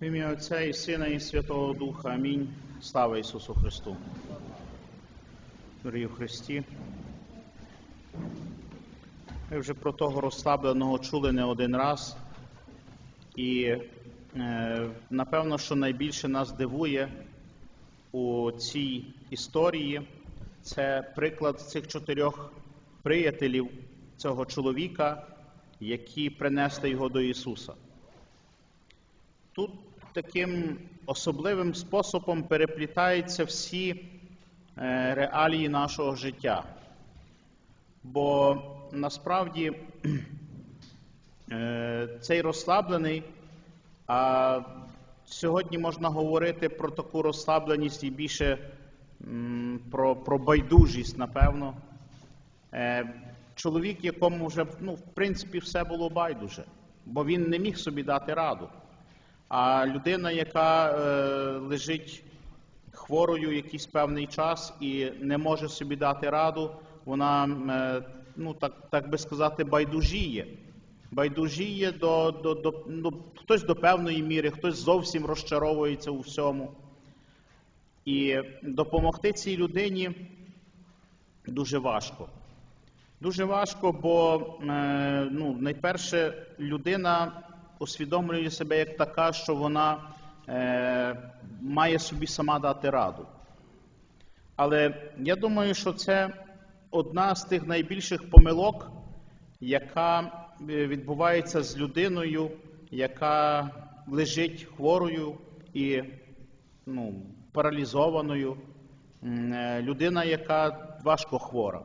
В ім'я Отця і Сина, і Святого Духа. Амінь. Слава Ісусу Христу. Дорогі Христі. Ми вже про того розслабленого чули не один раз. І е, напевно, що найбільше нас дивує у цій історії, це приклад цих чотирьох приятелів цього чоловіка, які принесли його до Ісуса. Тут таким особливим способом переплітаються всі е, реалії нашого життя. Бо насправді е, цей розслаблений, а сьогодні можна говорити про таку розслабленість і більше про, про байдужість, напевно. Е, Чоловік, якому вже ну, в принципі все було байдуже, бо він не міг собі дати раду. А людина, яка е, лежить хворою якийсь певний час і не може собі дати раду, вона, е, ну так, так би сказати, байдужіє. Байдужіє до, до, до ну, хтось до певної міри, хтось зовсім розчаровується у всьому. І допомогти цій людині дуже важко. Дуже важко, бо е, ну, найперше людина усвідомлює себе як така, що вона е, має собі сама дати раду. Але я думаю, що це одна з тих найбільших помилок, яка е, відбувається з людиною, яка лежить хворою і ну, паралізованою, е, людина, яка важко хвора.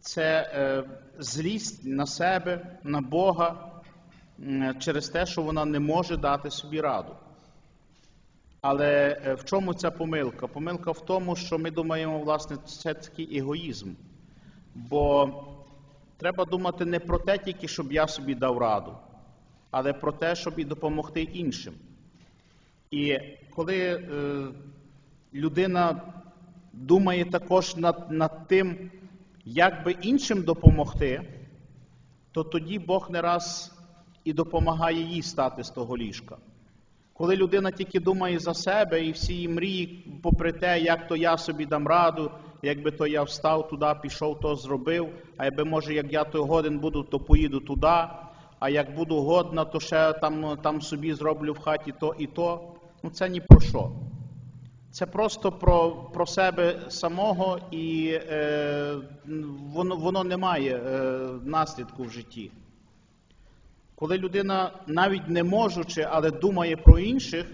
Це е, злість на себе, на Бога через те, що вона не може дати собі раду. Але е, в чому ця помилка? Помилка в тому, що ми думаємо, власне, це такий егоїзм. Бо треба думати не про те тільки, щоб я собі дав раду, але про те, щоб і допомогти іншим. І коли е, людина думає також над, над тим, як би іншим допомогти, то тоді Бог не раз і допомагає їй стати з того ліжка. Коли людина тільки думає за себе і всі її мрії, попри те, як то я собі дам раду, якби то я встав туди, пішов, то зробив, а якби може, як я то годен буду, то поїду туди, а як буду годна, то ще там, там собі зроблю в хаті то і то. Ну це ні про що. Це просто про, про себе самого, і е, воно, воно не має е, наслідку в житті. Коли людина навіть не можучи, але думає про інших,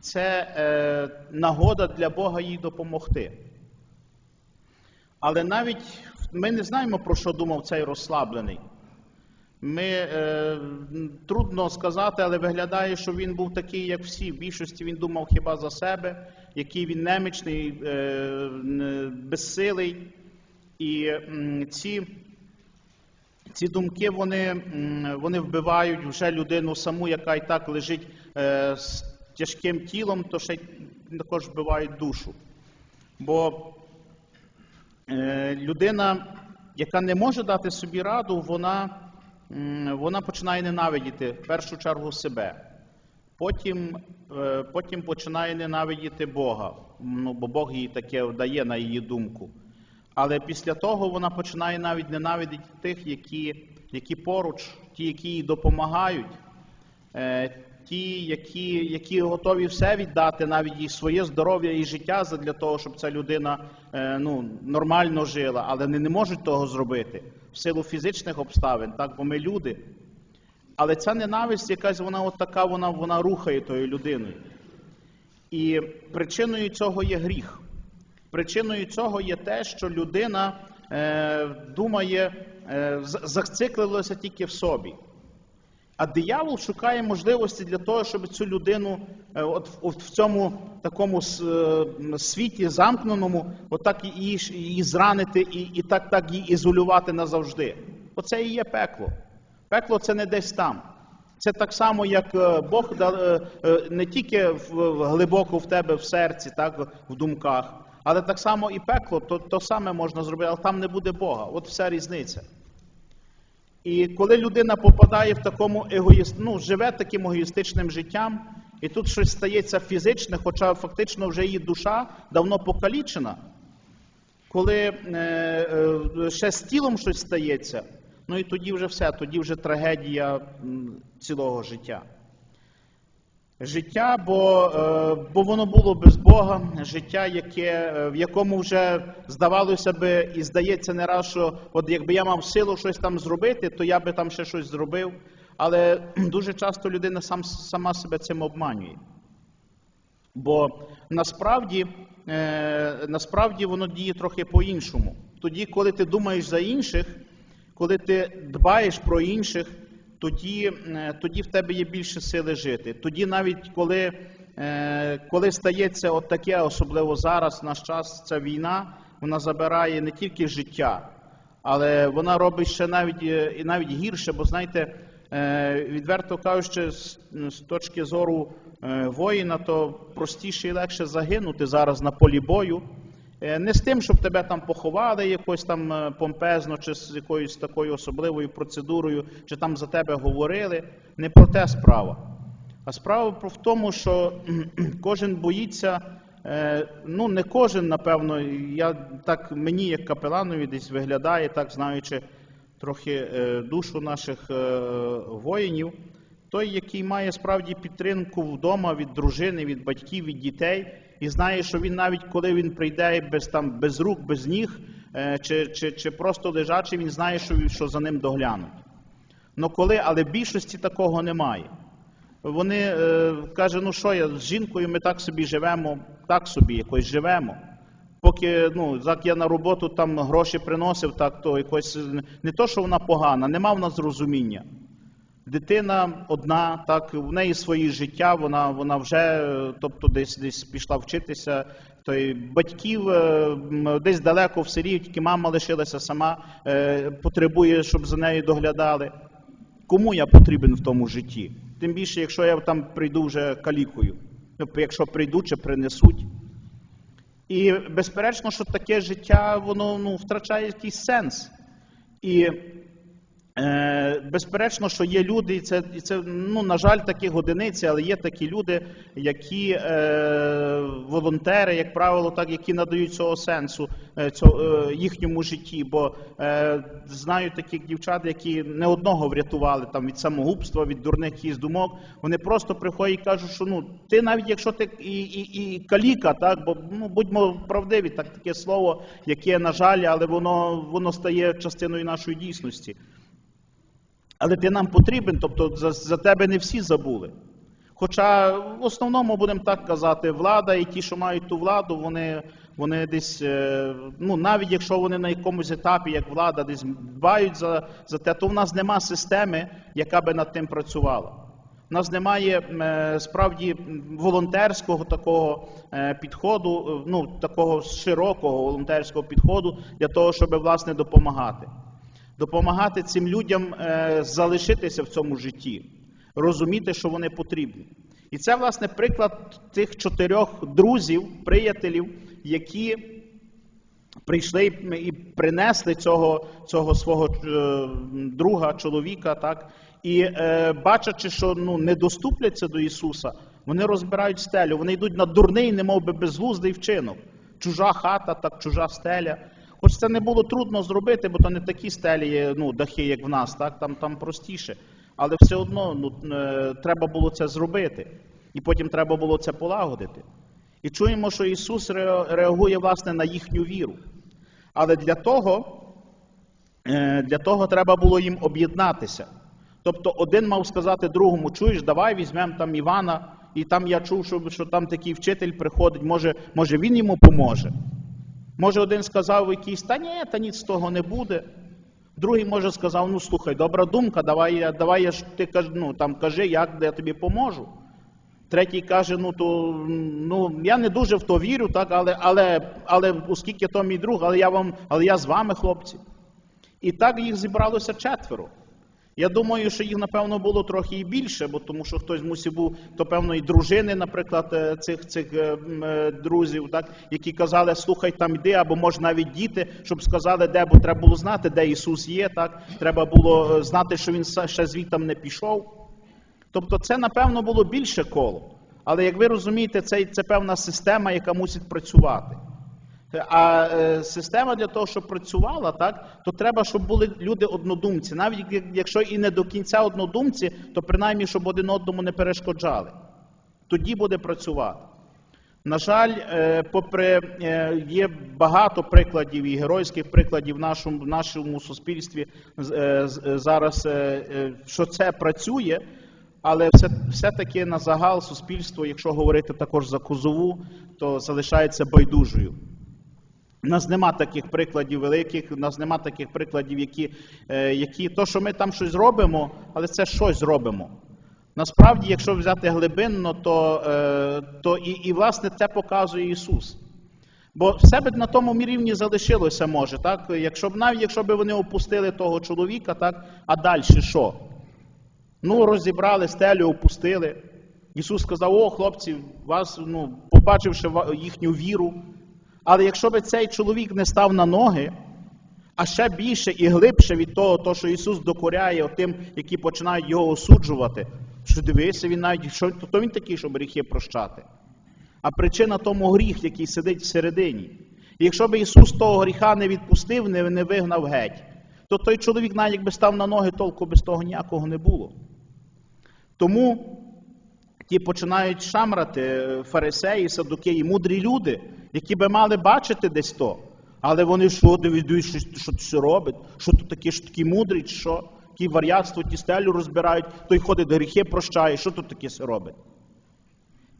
це е, нагода для Бога їй допомогти. Але навіть ми не знаємо, про що думав цей розслаблений. Ми е, трудно сказати, але виглядає, що він був такий, як всі. В більшості він думав хіба за себе, який він немічний, е, безсилий. І ці, ці думки вони, вони вбивають вже людину саму, яка і так лежить е, з тяжким тілом, то ще також вбивають душу. Бо Е, людина, яка не може дати собі раду, вона, вона починає ненавидіти в першу чергу себе. Потім, е, потім починає ненавидіти Бога, ну, бо Бог їй таке дає на її думку. Але після того вона починає навіть ненавидіти тих, які, які поруч, ті, які їй допомагають, е, ті, які, які готові все віддати, навіть і своє здоров'я і життя для того, щоб ця людина е, ну, нормально жила, але вони не можуть того зробити в силу фізичних обставин, так, бо ми люди. Але ця ненависть, якась вона от така, вона, вона рухає тою людиною. І причиною цього є гріх. Причиною цього є те, що людина е, думає, е, зациклилася тільки в собі. А диявол шукає можливості для того, щоб цю людину е, от, от в цьому такому е, світі замкненому, отак її, ж- її зранити і, і так, так її ізолювати назавжди. Оце і є пекло. Пекло це не десь там. Це так само, як Бог не тільки глибоко в тебе в серці, так, в думках, але так само і пекло, то, то саме можна зробити, але там не буде Бога. От вся різниця. І коли людина попадає в такому егоїст, ну, живе таким егоїстичним життям І тут щось стається фізичне, хоча фактично вже її душа давно покалічена. Коли е, е, ще з тілом щось стається, ну і тоді вже все, тоді вже трагедія цілого життя. Життя, бо, е, бо воно було без Бога, життя, яке, е, в якому вже здавалося би і здається не раз, що от якби я мав силу щось там зробити, то я би там ще щось зробив. Але дуже часто людина сам, сама себе цим обманює. Бо насправді, е, насправді воно діє трохи по-іншому. Тоді, коли ти думаєш за інших, коли ти дбаєш про інших, тоді, е, тоді в тебе є більше сили жити. Тоді навіть коли, е, коли стається от таке, особливо зараз, наш час, ця війна, вона забирає не тільки життя, але вона робить ще навіть, е, і навіть гірше, бо знаєте, відверто кажучи, з, точки зору воїна, то простіше і легше загинути зараз на полі бою. Е, Не з тим, щоб тебе там поховали якось там е, помпезно, чи з якоюсь такою особливою процедурою, чи там за тебе говорили. Не про те справа. А справа в тому, що кожен боїться, е, ну не кожен, напевно, я так мені як капеланові десь виглядає, так знаючи трохи душу наших воїнів. Той, який має справді підтримку вдома від дружини, від батьків, від дітей, і знає, що він навіть коли він прийде без там без рук, без ніг, е, чи, чи, чи просто лежачий, він знає, що, що за ним доглянуть. Ну коли, але більшості такого немає. Вони е, каже, ну що я з жінкою, ми так собі живемо, так собі якось живемо. Поки ну, як я на роботу там гроші приносив, так то якось не то, що вона погана, нема в нас зрозуміння. Дитина одна, так в неї своє життя, вона, вона вже, е, тобто, десь десь пішла вчитися. То й батьків е, десь далеко в селі, тільки мама лишилася сама, е, потребує, щоб за нею доглядали. Кому я потрібен в тому житті? Тим більше, якщо я там прийду вже калікою, тобто, якщо прийду чи принесуть. І безперечно, що таке життя воно ну, втрачає якийсь сенс. І безперечно, що є люди, і це, і це ну, на жаль, такі одиниці, але є такі люди, які е, волонтери, як правило, так, які надають цього сенсу е, цього, е, їхньому житті. Бо е, знаю таких дівчат, які не одного врятували там, від самогубства, від дурних якихось думок. Вони просто приходять і кажуть, що ну, ти навіть якщо ти і, і, і каліка, так, бо ну, будьмо правдиві, так таке слово, яке, на жаль, але воно, воно стає частиною нашої дійсності. Але ти нам потрібен, тобто за, за тебе не всі забули. Хоча в основному, будемо так казати, влада і ті, що мають ту владу, вони, вони десь, е, ну навіть якщо вони на якомусь етапі, як влада, десь дбають за, за те, то в нас нема системи, яка би над тим працювала. У нас немає е, справді волонтерського такого е, підходу, ну такого широкого волонтерського підходу для того, щоб власне допомагати допомагати цим людям е, залишитися в цьому житті, розуміти, що вони потрібні. І це, власне, приклад тих чотирьох друзів, приятелів, які прийшли і принесли цього, цього свого е, друга, чоловіка, так, і е, бачачи, що ну, не доступляться до Ісуса, вони розбирають стелю, вони йдуть на дурний, немов би безглуздий вчинок. Чужа хата, так, чужа стеля. Хоч це не було трудно зробити, бо то не такі стелі, ну, дахи, як в нас, так? Там, там простіше. Але все одно ну, е, треба було це зробити. І потім треба було це полагодити. І чуємо, що Ісус реагує власне на їхню віру. Але для того, е, для того треба було їм об'єднатися. Тобто один мав сказати другому, чуєш, давай візьмемо там Івана, і там я чув, що, що там такий вчитель приходить, може, може він йому поможе. Може, один сказав якийсь, та ні, та ніц з того не буде. Другий, може, сказав, ну слухай, добра думка, давай, давай я ж ти ну, там, кажи, як де я тобі поможу. Третій каже, ну то ну я не дуже в то вірю, так, але, але, але оскільки то мій друг, але я вам, але я з вами, хлопці. І так їх зібралося четверо. Я думаю, що їх, напевно, було трохи і більше, бо тому що хтось мусив був, то певно, і дружини, наприклад, е, цих, цих е, е, друзів, так, які казали, слухай, там йди, або може навіть діти, щоб сказали, де, бо треба було знати, де Ісус є, так, треба було знати, що Він ще звідтам не пішов. Тобто це, напевно, було більше коло. Але як ви розумієте, це, це певна система, яка мусить працювати. А е, система для того, щоб працювала, так, то треба, щоб були люди однодумці. Навіть якщо і не до кінця однодумці, то принаймні, щоб один одному не перешкоджали. Тоді буде працювати. На жаль, е, попри е, є багато прикладів і геройських прикладів в нашому, в нашому суспільстві е, е, зараз, е, е, що це працює, але все, все-таки на загал суспільство, якщо говорити також за козову, то залишається байдужою. У нас нема таких прикладів великих, у нас нема таких прикладів, які, е, які то, що ми там щось робимо, але це щось зробимо. Насправді, якщо взяти глибинно, то, е, то і, і власне це показує Ісус. Бо все би на тому рівні залишилося може, так? Якщо б навіть якщо б вони опустили того чоловіка, так, а далі що? Ну, розібрали стелю, опустили. Ісус сказав: о, хлопці, вас, ну, побачивши їхню віру. Але якщо б цей чоловік не став на ноги, а ще більше і глибше від того, то, що Ісус докоряє тим, які починають його осуджувати, що дивися, він навіть що то він такий, щоб гріхи прощати. А причина тому гріх, який сидить всередині. І якщо б Ісус того гріха не відпустив, не, не вигнав геть, то той чоловік, навіть якби став на ноги, толку без того ніякого не було. Тому ті починають шамрати е, фарисеї, садукеї, мудрі люди, які би мали бачити десь то. Але вони що дивіться, що, що це робить? Що тут таке, що такі мудрі, що? Ті вар'ятство, ті стелю розбирають, той ходить гріхи прощає, що тут таке робить?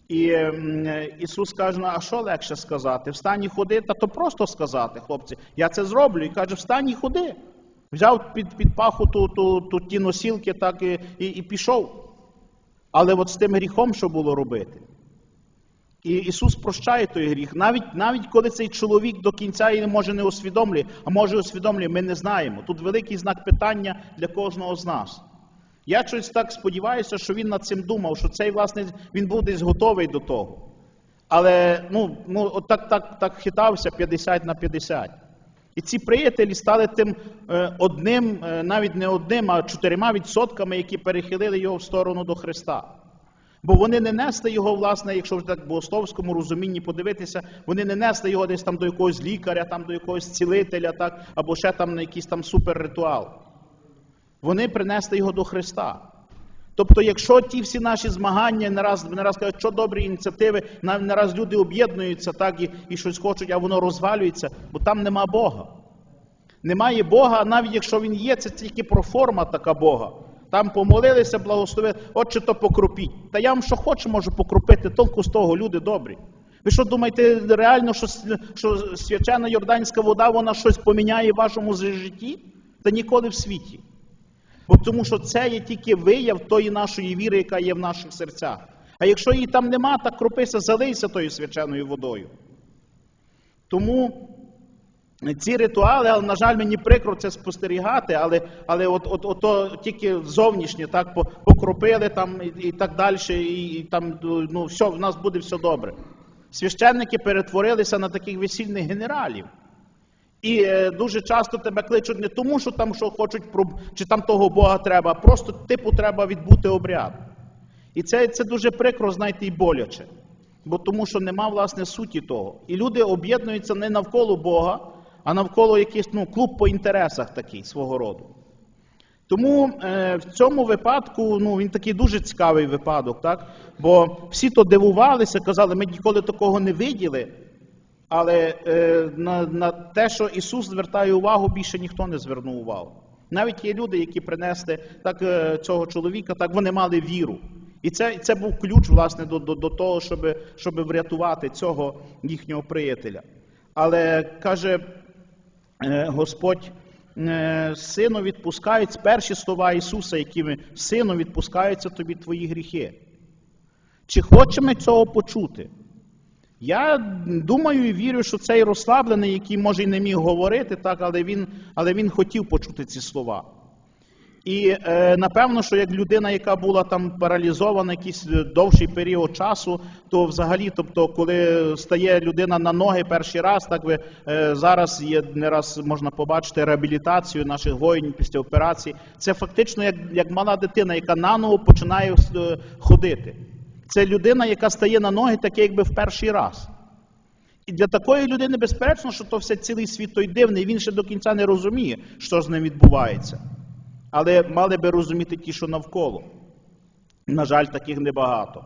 І ем, Ісус каже, ну, а що легше сказати? Встань і ходи, та то просто сказати, хлопці. Я це зроблю. І каже, встань і ходи. Взяв під, під паху ту, ту, ту, ті носілки так і, і, і пішов. Але от з тим гріхом що було робити? І Ісус прощає той гріх. Навіть, навіть коли цей чоловік до кінця і може не усвідомлює, а може усвідомлює, ми не знаємо. Тут великий знак питання для кожного з нас. Я щось так сподіваюся, що він над цим думав, що цей, власне, він був десь готовий до того. Але ну, ну, от так, так, так хитався 50 на 50. І ці приятелі стали тим е, одним, е, навіть не одним, а чотирма відсотками, які перехилили його в сторону до Христа. Бо вони не несли його, власне, якщо вже так в богословському розумінні подивитися, вони не несли його десь там до якогось лікаря, там до якогось цілителя, так, або ще там на якийсь там суперритуал. Вони принесли його до Христа. Тобто, якщо ті всі наші змагання не раз, не раз кажуть, що добрі ініціативи, не раз люди об'єднуються так і, і щось хочуть, а воно розвалюється, бо там нема Бога. Немає Бога, навіть якщо він є, це тільки проформа така Бога. Там помолилися, благословили, отче то покропіть. Та я вам що хочу, можу покропити, толку з того, люди добрі. Ви що думаєте, реально, що, що свячена Йорданська вода, вона щось поміняє в вашому житті? Та ніколи в світі. Бо тому що це є тільки вияв тої нашої віри, яка є в наших серцях. А якщо її там нема, так кропися, залийся тою свяченою водою. Тому ці ритуали, але, на жаль, мені прикро це спостерігати, але, але от, от, от, то тільки зовнішнє, так, покропили там і, і так далі, і, і там, ну, все, в нас буде все добре. Священники перетворилися на таких весільних генералів. І е, дуже часто тебе кличуть не тому, що там що хочуть, про- чи там того Бога треба, а просто типу треба відбути обряд. І це, це дуже прикро, знаєте, і боляче. Бо тому що нема власне суті того. І люди об'єднуються не навколо Бога, а навколо якийсь ну, клуб по інтересах такий свого роду. Тому е, в цьому випадку ну, він такий дуже цікавий випадок, так? бо всі то дивувалися, казали, ми ніколи такого не виділи. Але е, на, на те, що Ісус звертає увагу, більше ніхто не звернув увагу. Навіть є люди, які принесли так, е, цього чоловіка, так вони мали віру. І це, це був ключ, власне, до, до, до того, щоб, щоб врятувати цього їхнього приятеля. Але каже Господь, е, сину відпускають перші слова Ісуса, якими сину відпускаються тобі твої гріхи. Чи хочемо цього почути? Я думаю і вірю, що цей розслаблений, який може й не міг говорити, так, але він, але він хотів почути ці слова. І е, напевно, що як людина, яка була там паралізована якийсь довший період часу, то взагалі, тобто, коли стає людина на ноги перший раз, так ви е, зараз є не раз можна побачити реабілітацію наших воїнів після операції. Це фактично як, як мала дитина, яка наново починає е, ходити. Це людина, яка стає на ноги, таке якби в перший раз. І для такої людини безперечно, що то все цілий світ той дивний, він ще до кінця не розуміє, що з ним відбувається. Але мали би розуміти ті, що навколо. На жаль, таких небагато.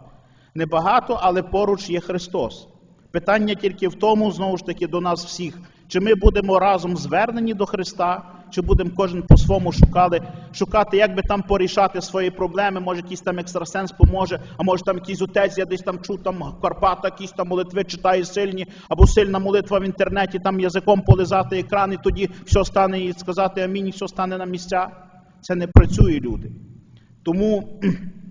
Небагато, але поруч є Христос. Питання тільки в тому, знову ж таки, до нас всіх, чи ми будемо разом звернені до Христа, чи будемо кожен по-своєму шукали, шукати, як би там порішати свої проблеми, може якийсь там екстрасенс поможе, а може там якийсь отець, я десь там чув, там Карпата, якісь там молитви читає сильні, або сильна молитва в інтернеті, там язиком полизати екран, і тоді все стане і сказати амінь, і все стане на місця. Це не працює, люди. Тому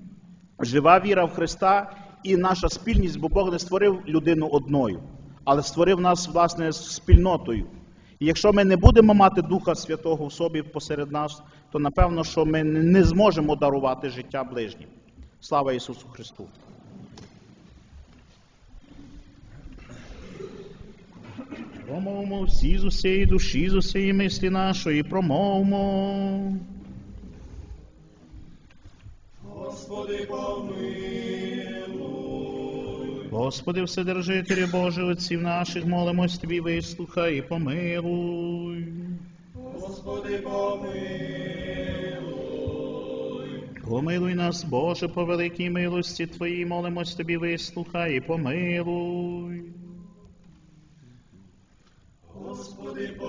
жива віра в Христа і наша спільність, бо Бог не створив людину одною, але створив нас, власне, спільнотою. І якщо ми не будемо мати Духа Святого в собі посеред нас, то напевно, що ми не зможемо дарувати життя ближнім. Слава Ісусу Христу! Промовимо всі з усієї душі, з усієї мислі нашої, промовимо. Господи, помилуй, Господи, Вседержителю Боже, отців наших, молимось Тобі, вислухай і помилуй. Господи, помилуй, Помилуй нас, Боже, по великій милості Твоїй, молимось Тобі, вислухай і помилуй. Господи, помилуй,